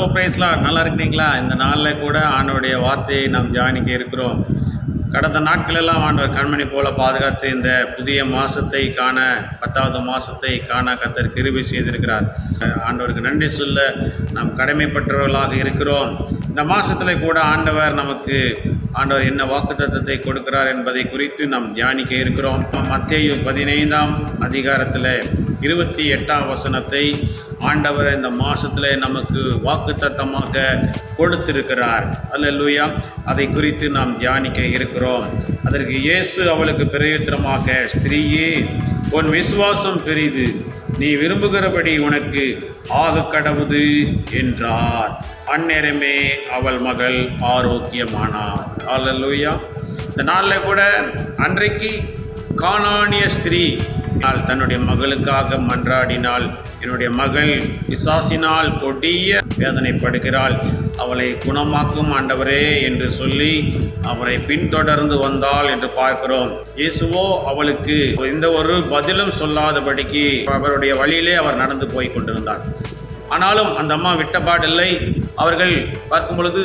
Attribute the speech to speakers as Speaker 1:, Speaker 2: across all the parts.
Speaker 1: Hello பிரைஸ்லாம் நல்லா இருக்கிறீங்களா? இந்த நாளில் கூட ஆண்டோடைய வார்த்தையை நாம் தியானிக்க இருக்கிறோம். கடந்த நாட்களெல்லாம் ஆண்டவர் கண்மணி போல பாதுகாத்து இந்த புதிய மாதத்தை காண பத்தாவது மாதத்தை காண கத்தர் கிருபி செய்திருக்கிறார். ஆண்டவருக்கு நன்றி சொல்ல நாம் கடமைப்பட்டவர்களாக இருக்கிறோம். இந்த மாதத்தில் கூட ஆண்டவர் நமக்கு ஆண்டவர் என்ன வாக்குத்தத்தத்தை கொடுக்கிறார் என்பதை குறித்து நாம் தியானிக்க இருக்கிறோம். மத்திய பதினைந்தாம் அதிகாரத்தில் இருபத்தி எட்டாம் வசனத்தை ஆண்டவர் இந்த மாதத்தில் நமக்கு வாக்குத்தத்தமாக கொடுத்திருக்கிறார். அல்லேலூயா. அதை குறித்து நாம் தியானிக்க இருக்கிறோம். அதற்கு இயேசு அவளுக்கு பிரயோத்திரமாக ஸ்திரீயே உன் விசுவாசம் பெரிது. நீ விரும்புகிறபடி உனக்கு ஆக கடவுது என்றார். அந்நேரமே அவள் மகள் ஆரோக்கியமானார் அல்லேலூயா. இந்த நாளில் கூட அன்றைக்கு காணானிய ஸ்திரீ நாள் தன்னுடைய மகளுக்காக மன்றாடினாள் என்னுடைய மகள் பிசாசினால் கொடிய வேதனைப்படுகிறாள். அவளை குணமாக்கும் ஆண்டவரே என்று சொல்லி அவரை பின்தொடர்ந்து வந்தாள் என்று பார்க்கிறோம். இயேசுவோ அவளுக்கு எந்த ஒரு பதிலும் சொல்லாதபடிக்கு அவருடைய வழியிலே அவர் நடந்து போய் கொண்டிருந்தார். ஆனாலும் அந்த அம்மா விட்டப்பாடில்லை அவர்கள் பார்க்கும் பொழுது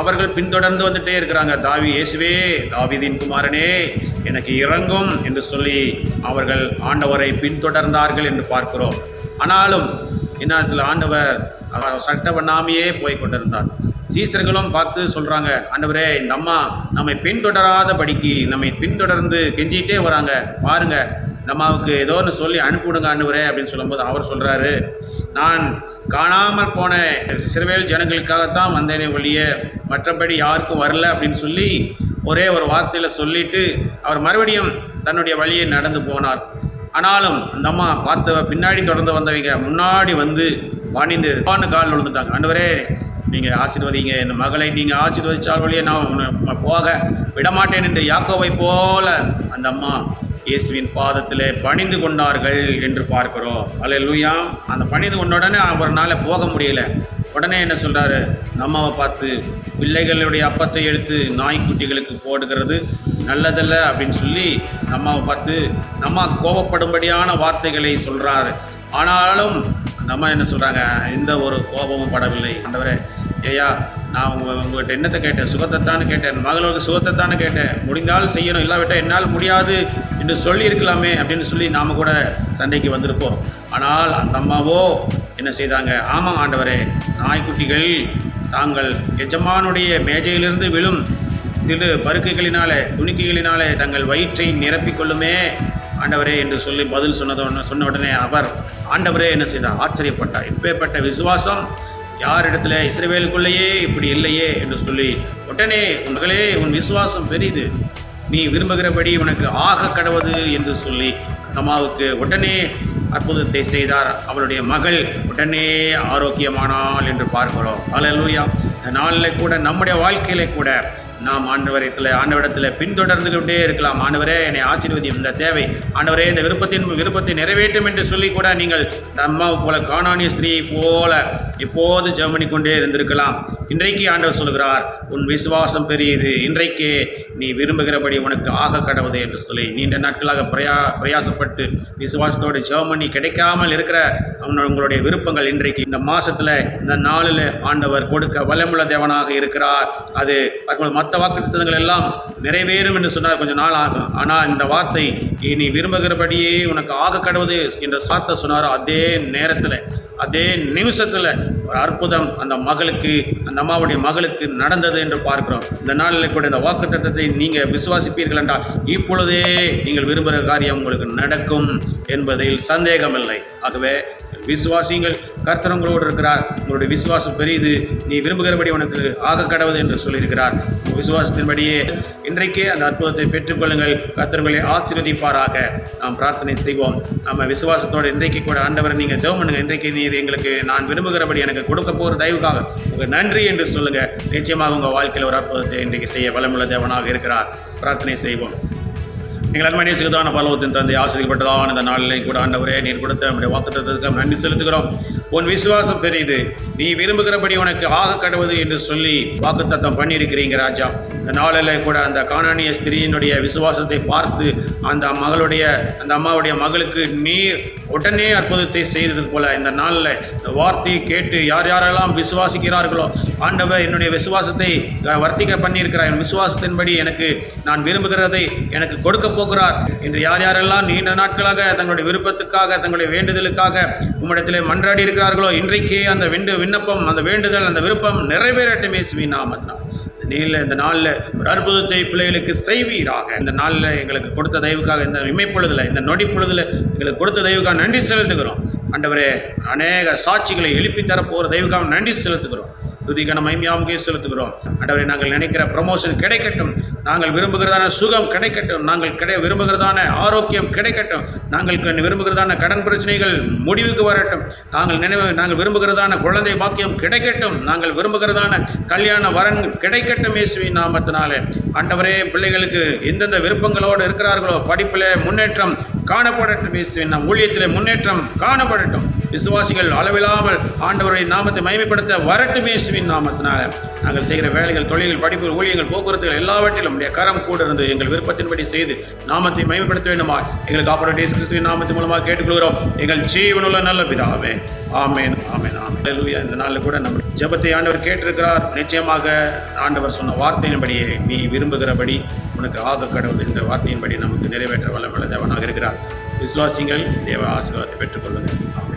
Speaker 1: அவர்கள் பின்தொடர்ந்து வந்துட்டே இருக்கிறாங்க. தாவி இயேசுவே தாவிதின் குமாரனே எனக்கு இறங்கும் என்று சொல்லி அவர்கள் ஆண்டவரை பின்தொடர்ந்தார்கள் என்று பார்க்கிறோம். ஆனாலும் என்ன சில ஆண்டவர் அவர் சட்ட பண்ணாமையே போய் கொண்டிருந்தார். சீசர்களும் பார்த்து சொல்கிறாங்க ஆண்டவரே இந்த அம்மா நம்மை பின்தொடராதபடிக்கு நம்மை பின்தொடர்ந்து கெஞ்சிக்கிட்டே வராங்க. பாருங்க இந்த அம்மாவுக்கு ஏதோ ஒன்று சொல்லி அனுப்பிவிடுங்க ஆண்டவரே அப்படின்னு சொல்லும்போது அவர் சொல்கிறாரு நான் காணாமல் போன சிறுவேல் ஜனங்களுக்காகத்தான் வந்தேனே ஒழிய மற்றபடி யாருக்கும் வரல அப்படின்னு சொல்லி ஒரே ஒரு வார்த்தையில் சொல்லிட்டு அவர் மறுபடியும் தன்னுடைய வழியை நடந்து போனார். ஆனாலும் அந்த அம்மா பார்த்த பின்னாடி தொடர்ந்து வந்தவங்க முன்னாடி வந்து பணிந்து பான்னு கால் விழுந்துட்டாங்க. ஆண்டவரே நீங்கள் ஆசீர்வதிங்க. என் மகளை நீங்கள் ஆசீர்வதிச்சால் வழியே நான் உன்னை போக விடமாட்டேன் என்று யாக்கோவை போல அந்த அம்மா இயேசுவின் பாதத்திலே பணிந்து கொண்டார்கள் என்று பார்க்கிறோம். அல்லேலூயா. அந்த பணிந்து கொண்ட உடனே அவர்னால போக முடியல. உடனே என்ன சொல்கிறாரு அம்மாவை பார்த்து பிள்ளைகளுடைய அப்பத்தை எடுத்து நாய்க்குட்டிகளுக்கு போடுகிறது நல்லதல்ல அப்படின்னு சொல்லி அம்மாவை பார்த்து அம்மா கோபப்படும்படியான வார்த்தைகளை சொல்கிறாரு ஆனாலும் அந்த அம்மா என்ன சொல்கிறாங்க எந்த ஒரு கோபமும் படவில்லை. அந்தவரை ஏயா நான் உங்க உங்கள்கிட்ட என்னத்தை கேட்டேன்? சுகத்தைத்தானு கேட்டேன். மகளோட சுகத்தைத்தானு கேட்டேன். முடிந்தால் செய்யணும். இல்லாவிட்டால் என்னால் முடியாது என்று சொல்லியிருக்கலாமே அப்படின்னு சொல்லி நாம் கூட சண்டைக்கு வந்திருப்போம். ஆனால் அந்த அம்மாவோ என்ன செய்தாங்க? ஆமாம் ஆண்டவரே நாய்க்குட்டிகள் தாங்கள் எஜமானுடைய மேஜையிலிருந்து விழும் சிறு பருக்கைகளினாலே துணிக்கைகளினாலே தங்கள் வயிற்றை நிரப்பிக்கொள்ளுமே ஆண்டவரே என்று சொல்லி பதில் சொன்னதோட சொன்ன உடனே அவர் ஆண்டவரே என்ன செய்தார்? ஆச்சரியப்பட்டார். இப்பேற்பட்ட விசுவாசம் யாரிடத்துல? இஸ்ரவேலுக்குள்ளேயே இப்படி இல்லையே என்று சொல்லி உடனே உங்களே உன் விசுவாசம் பெரிது. நீ விரும்புகிறபடி உனக்கு ஆக கடவுது என்று சொல்லி அம்மாவுக்கு உடனே அற்புதத்தை செய்தார் அவளுடைய மகள் உடனே ஆரோக்கியமானாள் என்று பார்க்கிறோம். அலலூயா இந்த நாளில் கூட நம்முடைய வாழ்க்கையில கூட நாம் ஆண்டவரத்தில் ஆண்டவரிடத்தில் பின்தொடர்ந்து கொண்டே இருக்கலாம். ஆண்டவரே என்னை ஆசீர்வதியும் இந்த தேவை. ஆண்டவரே இந்த விருப்பத்தின் விருப்பத்தை நிறைவேற்றும் என்று சொல்லி கூட நீங்கள் இந்த போல காணானிய ஸ்திரீ போல இப்போது ஜெர்மனி கொண்டே இருந்திருக்கலாம். இன்றைக்கு ஆண்டவர் சொல்கிறார் உன் விசுவாசம் பெரியது. இன்றைக்கே நீ விரும்புகிறபடி உனக்கு ஆக கடவுது என்று சொல்லி நீண்ட நாட்களாக பிரயா பிரயாசப்பட்டு விசுவாசத்தோடு ஜெர்மனி கிடைக்காமல் இருக்கிற அவனோட உங்களுடைய விருப்பங்கள் இன்றைக்கு இந்த மாதத்தில் இந்த நாளில் ஆண்டவர் கொடுக்க வல்லமுள்ள தேவனாக இருக்கிறார். அது மற்ற வாக்கு எல்லாம் நிறைவேறும் என்று சொன்னார் கொஞ்சம் நாள் ஆகும். ஆனால் இந்த வார்த்தை நீ விரும்புகிறபடியே உனக்கு ஆக கடவுது என்ற சாத்த சொன்னார் அதே நேரத்தில் அதே நிமிஷத்தில் ஒரு அற்புதம் அந்த மகளுக்கு அந்த அம்மாவுடைய மகளுக்கு நடந்தது என்று பார்க்கிறோம். இந்த நாளில் கூட இந்த வாக்குத்தத்தத்தை நீங்கள் விசுவாசிப்பீர்கள் என்றால் இப்பொழுதே நீங்கள் விரும்புகிற காரியம் உங்களுக்கு நடக்கும் என்பதில் சந்தேகமில்லை. ஆகவே விசுவாசிங்கள் கர்த்தர் உங்களோடு இருக்கிறார். உங்களுடைய விசுவாசம் பெரியது. நீ விரும்புகிறபடி உனக்கு ஆக கடவுது என்று சொல்லியிருக்கிறார். விசுவாசத்தின்படியே இன்றைக்கே அந்த அற்புதத்தை பெற்றுக்கொள்ளுங்கள். கர்த்தர்களை ஆசீர்வதிப்பாராக. நாம் பிரார்த்தனை செய்வோம். நம்ம விசுவாசத்தோடு இன்றைக்கு கூட ஆண்டவரை நீங்கள் ஜெபம் பண்ணுங்க. இன்றைக்கு நீர் எங்களுக்கு நான் விரும்புகிறபடி எனக்கு கொடுக்க போகிற தயவுக்காக உங்களுக்கு நன்றி என்று சொல்லுங்கள் நிச்சயமாக உங்கள் வாழ்க்கையில் ஒரு அற்புதத்தை இன்றைக்கு செய்ய வளமுள்ள தேவனாக இருக்கிறார். பிரார்த்தனை செய்வோம். எங்கள் அன்மணி சிறுதான பலவத்தின் தந்தை ஆசிரியப்பட்டதான இந்த நாளில் கூட ஆண்டவரே நீர் கொடுத்த நம்முடைய வாக்குத்தத்துக்கு நன்றி செலுத்துகிறோம். உன் விசுவாசம் பெரியது நீ விரும்புகிறபடி உனக்கு ஆக கடவுது என்று சொல்லி வாக்குத்தத்தம் பண்ணியிருக்கிறீங்க ராஜா. இந்த நாளில் கூட அந்த காணானிய ஸ்திரீயினுடைய விசுவாசத்தை பார்த்து அந்த மகளுடைய அந்த அம்மாவுடைய மகளுக்கு நீர் உடனே அற்புதத்தை செய்தது போல இந்த நாளில் இந்த வார்த்தையை கேட்டு யார் யாரெல்லாம் விசுவாசிக்கிறார்களோ ஆண்டவர் என்னுடைய விசுவாசத்தை வர்த்திக்க பண்ணியிருக்கிறார். என் விசுவாசத்தின்படி எனக்கு நான் விரும்புகிறதை எனக்கு கொடுக்க போகிறார் என்று யார் யாரெல்லாம் நீண்ட நாட்களாக தங்களுடைய விருப்பத்துக்காக தங்களுடைய வேண்டுதலுக்காக உம்மிடத்திலே மன்றாடி இருக்கிறார்களோ இன்றைக்கே அந்த விண்டு விண்ணப்பம் அந்த வேண்டுதல் அந்த விருப்பம் நிறைவேறட்டுமே இயேசுவின் இந்த நீல இந்த நாளில் ஒரு அற்புதத்தை பிள்ளைகளுக்கு செய்வீராக. இந்த நாளில் எங்களுக்கு கொடுத்த தயவுக்காக இந்த இமைப்பொழுதில் இந்த நொடி பொழுதில் எங்களுக்கு கொடுத்த தயவுக்காக நன்றி செலுத்துகிறோம். ஆண்டவரே அநேக சாட்சிகளை எழுப்பி தரப்போகிற தயவுக்காக நன்றி செலுத்துகிறோம். துதிக்கான மைமியாமுகே செலுத்துகிறோம். ஆண்டவரே நாங்கள் நினைக்கிற ப்ரமோஷன் கிடைக்கட்டும். நாங்கள் விரும்புகிறதான சுகம் கிடைக்கட்டும். நாங்கள் கிடை விரும்புகிறதான ஆரோக்கியம் கிடைக்கட்டும். நாங்கள் விரும்புகிறதான கடன் பிரச்சனைகள் முடிவுக்கு வரட்டும். நாங்கள் நினைவு நாங்கள் விரும்புகிறதான குழந்தை பாக்கியம் கிடைக்கட்டும். நாங்கள் விரும்புகிறதான கல்யாண வரன் கிடைக்கட்டும் இயேசுவின் நாமத்தினாலே. ஆண்டவரே பிள்ளைகளுக்கு எந்தெந்த விருப்பங்களோடு இருக்கிறார்களோ படிப்பில் முன்னேற்றம் காணப்படட்டும் இயேசுவின் நம் ஊழியத்தில் முன்னேற்றம் காணப்படட்டும். விசுவாசிகள் அளவில்லாமல் ஆண்டவருடைய நாமத்தை மயமைப்படுத்த வரட்டும் இயேசுவின் நாமத்தினால. நாங்கள் செய்கிற வேலைகள் தொழில்கள் படிப்பு ஊழியங்கள் போக்குவரத்துகள் எல்லாவற்றிலும் உடைய கரம் கூட இருந்து எங்கள் விருப்பத்தின்படி செய்து நாமத்தை மகிமைப்படுத்த வேண்டுமா? எங்களுக்கு ஆப்பரேட் கிறிஸ்துவின் நாமத்தின் மூலமாக கேட்டுக்கொள்கிறோம். எங்கள் ஜீவனுள்ள நல்ல பிதாவே. ஆமேன் ஆமேன் ஆமேன். இந்த நாளில் கூட நம்ம ஜெபத்தை ஆண்டவர் கேட்டிருக்கிறார். நிச்சயமாக ஆண்டவர் சொன்ன வார்த்தையின்படியே நீ விரும்புகிறபடி உனக்கு ஆக கடவுள் என்ற வார்த்தையின்படி நமக்கு நிறைவேற்ற வல்லமுள்ள தேவனாக இருக்கிறார். விசுவாசிங்கள் தேவ ஆசீர்வாதத்தை பெற்றுக்கொள்ளுங்கள். ஆமாம்